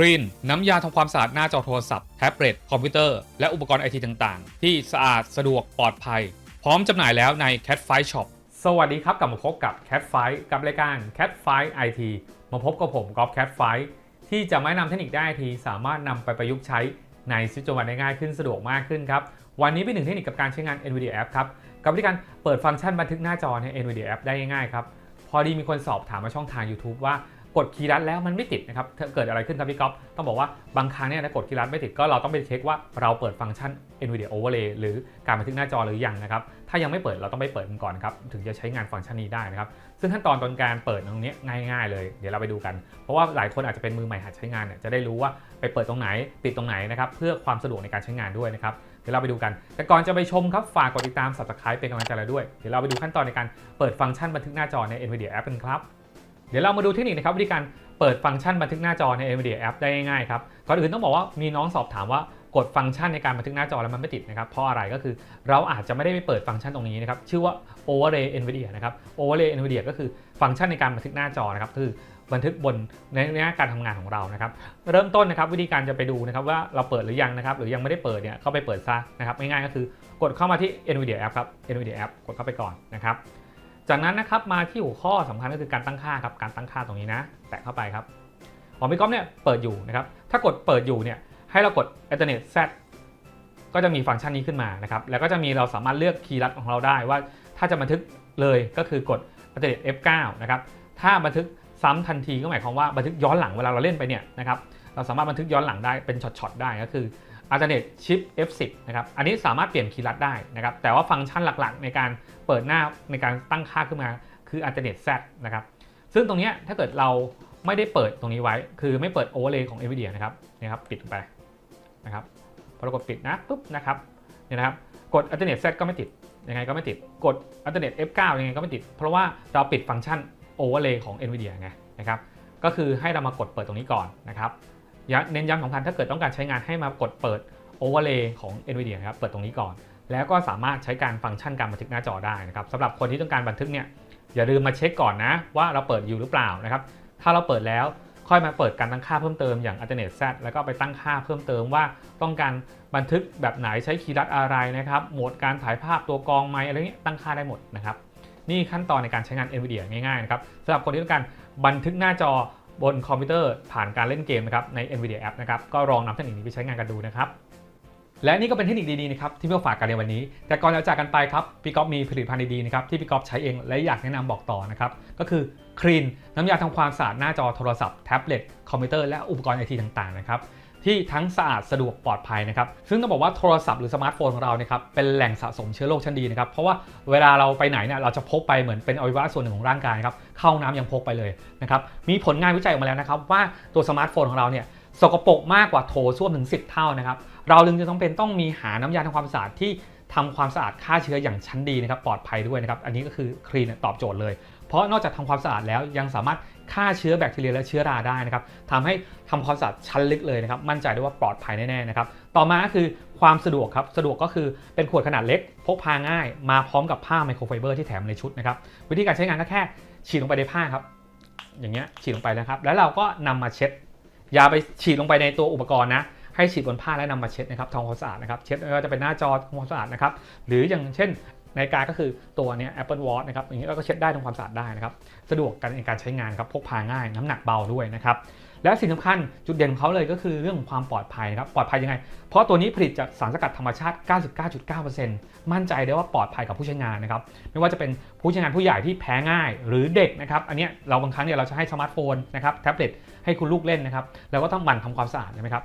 ครีนน้ำยาทำความสะอาดหน้าจอโทรศัพท์แท็บเล็ตคอมพิวเตอร์ และอุปกรณ์ไอทีต่างๆ ที่สะอาดสะดวกปลอดภัย พร้อมจำหน่ายแล้วใน Cat f i Shop สวัสดีครับกลับมาพบกับ Cat f i กับรายการ Cat Fight IT มาพบกับผมกอล์ฟ Cat f i ที่จะไม่นำเทคนิคได้ทีสามารถนำไปประยุกต์ใช้ในชีวิตประจำวันได้ง่ายขึ้นสะดวกมากขึ้นครับวันนี้เป็นหนึ่งเทคนิคกับการใช้งาน NVIDIA App ครับกับวิธีการเปิดฟังก์ชันบันทึกหน้าจอใน NVIDIA App ได้ง่ายๆครับพอดีมีคนสอบถามมาช่องทาง YouTube ว่า กดคีย์ลัดแล้วมันไม่ติดนะครับเกิดอะไรขึ้นครับพี่ก๊อฟต้องบอกว่าบางครั้งเนี่ยถ้ากดคีย์ลัดไม่ติดก็เราต้องไปเช็คว่าเราเปิดฟังก์ชัน NVIDIA Overlay หรือการบันทึกหน้าจอหรือยังนะครับถ้ายังไม่เปิดเราต้องไปเปิดมันก่อนครับถึงจะใช้งานฟังก์ชันนี้ได้นะครับซึ่งขั้นตอนตอนการเปิดตรงนี้ง่าย ๆ เลยเดี๋ยวเราไปดูกัน เพราะว่าหลายคนอาจจะเป็นมือใหม่หัดใช้งานเนี่ยจะได้รู้ว่าไปเปิดตรงไหนปิดตรงไหนนะครับเพื่อความสะดวกในการใช้งานด้วยนะครับเดี๋ยวเราไปดูกัน แต่ก่อนจะไปชมครับฝากกดติดตาม subscribe เป็นกำลังใจเราด้วยเดี๋ยวเราไปดูขั้นตอนในการเปิดฟังก์ชันบันทึกหน้าจอใน NVIDIA App กันครับ เดี๋ยวเรามาดูเทคนิคนะครับวิธีการเปิดฟังก์ชันบันทึกหน้าจอใน NVIDIA App ได้ง่ายๆครับก่อนอื่นต้องบอกว่ามีน้องสอบถามว่ากดฟังก์ชันในการบันทึกหน้าจอแล้วมันไม่ติดนะครับเพราะอะไรก็คือเราอาจจะไม่ได้ไปเปิดฟังก์ชันตรงนี้นะครับชื่อว่า overlay NVIDIA นะครับ overlay NVIDIA ก็คือฟังก์ชันในการบันทึกหน้าจอนะครับคือบันทึกบนในหน้าการทำงานของเรานะครับเริ่มต้นนะครับวิธีการจะไปดูนะครับว่าเราเปิดหรือยังนะครับหรือยังไม่ได้เปิดเนี่ยเข้าไปเปิดซะนะครับง่ายๆก็คือกดเข้ามาที่ NVIDIA App ครับ NVIDIA App กดเข้าไปก่อนนะครับ จากนั้นนะครับมาที่หัวข้อสำคัญก็คือการตั้งค่าครับการตั้งค่าตรงนี้นะ แตะเข้าไปครับของพี่ก๊อฟเนี่ยเปิดอยู่นะครับถ้ากดเปิดอยู่เนี่ยให้เรากด Ethernet Z ก็จะมีฟังก์ชันนี้ขึ้นมานะครับแล้วก็จะมีเราสามารถเลือกคีย์ลัดของเราได้ว่า ถ้าจะบันทึกเลยก็คือกด Alternate F9 นะครับถ้าบันทึกซ้ำทันทีก็หมายความว่าบันทึกย้อนหลังเวลาเราเล่นไปเนี่ยนะครับเราสามารถบันทึกย้อนหลังได้เป็นช็อตๆได้ก็คือ Alternate Shift F10 นะครับ อันนี้สามารถเปลี่ยนคีย์ลัดได้นะครับ แต่ว่าฟังก์ชันหลักๆ ในการเปิดหน้าในการตั้งค่าขึ้นมาคือ Alternate Z นะครับ ซึ่งตรงนี้ถ้าเกิดเราไม่ได้เปิดตรงนี้ไว้ คือไม่เปิด Overlay ของ NVIDIA นะครับนี่ครับ ปิดไปนะครับ พอเรากดปิดนะปุ๊บนะครับ เนี่ยนะครับ กด Alternate Z ก็ไม่ติด ยังไงก็ไม่ติด กด Alternate F9 ยังไงก็ไม่ติด เพราะว่าเราปิดฟังก์ชัน Overlay ของ NVIDIA ไงนะครับ ก็คือให้เรามากดเปิดตรงนี้ก่อนนะครับ เน้นย้ำสำคัญถ้าเกิดต้องการใช้งานให้มากดเปิด Overlay ของ NVIDIA นะครับเปิดตรงนี้ก่อน แล้วก็สามารถใช้การฟังก์ชันการบันทึกหน้าจอได้นะครับสำหรับคนที่ต้องการบันทึกเนี่ยอย่าลืมมาเช็คก่อนนะว่าเราเปิดอยู่หรือเปล่านะครับถ้าเราเปิดแล้วค่อยมาเปิดการตั้งค่าเพิ่มเติมอย่าง Alternate Z แล้วก็ไปตั้งค่าเพิ่มเติมว่าต้องการบันทึกแบบไหนใช้คีย์ลัดอะไรนะครับโหมดการถ่ายภาพตัวกองไมค์อะไรเงี้ยตั้งค่าได้หมดนะครับนี่ขั้นตอนในการใช้งาน NVIDIA ง่ายๆนะครับสำหรับคนที่ต้องการบันทึกหน้าจอ บนคอมพิวเตอร์ผ่านการเล่นเกมนะครับใน NVIDIA App นะครับก็ลองนำเทคนิคนี้ไปใช้งานกันดูนะครับและนี่ก็เป็นเทคนิคดีๆนะครับที่มาฝากกันในวันนี้ แต่ก่อนจะจากกันไปครับพี่ก๊อฟมีผลิตภัณฑ์ดีๆนะครับที่พี่ก๊อฟใช้เองและอยากแนะนำบอกต่อนะครับก็คือครีนน้ำยาทำความสะอาดหน้าจอโทรศัพท์แท็บเล็ตคอมพิวเตอร์และอุปกรณ์ไอทีต่างๆนะครับ ที่ทั้งสะอาดสะดวกปลอดภัยนะครับ ซึ่งต้องบอกว่าโทรศัพท์หรือสมาร์ทโฟนของเราเนี่ยครับเป็นแหล่งสะสมเชื้อโรคชั้นดีนะครับ เพราะว่าเวลาเราไปไหนเนี่ยเราจะพกไปเหมือนเป็นอวัยวะส่วนหนึ่งของร่างกายครับเข้าห้องน้ำยังพกไปเลยนะครับมีผลงานวิจัยออกมาแล้วนะครับว่าตัวสมาร์ทโฟนของเราเนี่ยสกปรกมากกว่าโถส้วมถึง 10 เท่านะครับเราจึงจะต้องเป็นต้องมีหาน้ำยาทำความสะอาดที่ทำความสะอาดฆ่าเชื้ออย่างชั้นดีนะครับปลอดภัยด้วยนะครับอันนี้ก็คือคลีนตอบโจทย์เลย เพราะนอกจากทำความสะอาดแล้วยังสามารถฆ่าเชื้อแบคทีเรียและเชื้อราได้นะครับทำให้ทำความสะอาดชั้นลึกเลยนะครับ มั่นใจได้ว่าปลอดภัยแน่ๆนะครับ ต่อมาคือความสะดวกครับ สะดวกก็คือเป็นขวดขนาดเล็ก พกพาง่าย มาพร้อมกับผ้าไมโครไฟเบอร์ที่แถมในชุดนะครับ วิธีการใช้งานก็แค่ฉีดลงไปในผ้าครับ อย่างเงี้ยฉีดลงไปนะครับ แล้วเราก็นำมาเช็ด อย่าไปฉีดลงไปในตัวอุปกรณ์นะ ให้ฉีดบนผ้าและนำมาเช็ดนะครับทำความสะอาดนะครับ เช็ดไม่ว่าจะเป็นหน้าจอทำความสะอาดนะครับ หรืออย่างเช่น นาฬิกาก็คือตัวเนี้ย Apple Watch นะครับอย่างนี้เราก็เช็ดได้ทำความสะอาดได้นะครับสะดวกกันในการใช้งานครับพกพาง่ายน้ำหนักเบาด้วยนะครับและสิ่งสำคัญจุดเด่นของเขาเลยก็คือเรื่องของความปลอดภัยนะครับปลอดภัยยังไง เพราะตัวนี้ผลิตจากสารสกัดธรรมชาติ 99.9%มั่นใจได้ว่าปลอดภัยกับผู้ใช้งานนะครับไม่ว่าจะเป็นผู้ใช้งานผู้ใหญ่ที่แพ้ง่าย หรือเด็กนะครับอันนี้เราบางครั้งเนี่ยเราจะให้สมาร์ทโฟนนะครับแท็บเล็ตให้คุณลูกเล่นนะครับเราก็ต้องหมั่นทำความสะอาดใช่ไหมครับ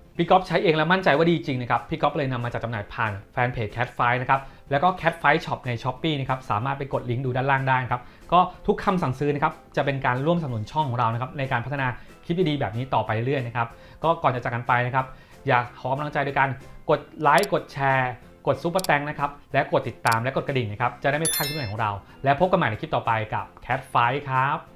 พี่ก๊อฟใช้เองแล้วมั่นใจว่าดีจริงนะครับ พี่ก๊อฟเลยนำมาจัดจำหน่ายผ่านแฟนเพจ Cat f i นะครับ แล้วก็ Cat f i Shop ใน s h อ p e e นะครับ สามารถไปกดลิงก์ดูด้านล่างได้นะครับ ก็ทุกคำสั่งซื้อนะครับ จะเป็นการร่วมสนับสนุนช่องของเรานะครับ ในการพัฒนาคลิปดีๆแบบนี้ต่อไปเรื่อยๆนะครับ ก็ก่อนจะจากกันไปนะครับ อยากขอกำลังใจโดยการกดไลค์ กดแชร์ กดซุปเปอร์แตงนะครับ และกดติดตามและกดกระดิ่งนะครับ จะได้ไม่พลาดคลิปใหม่ของเรา และพบกันใหม่ในคลิปต่อไปกับ Cat f i ครับ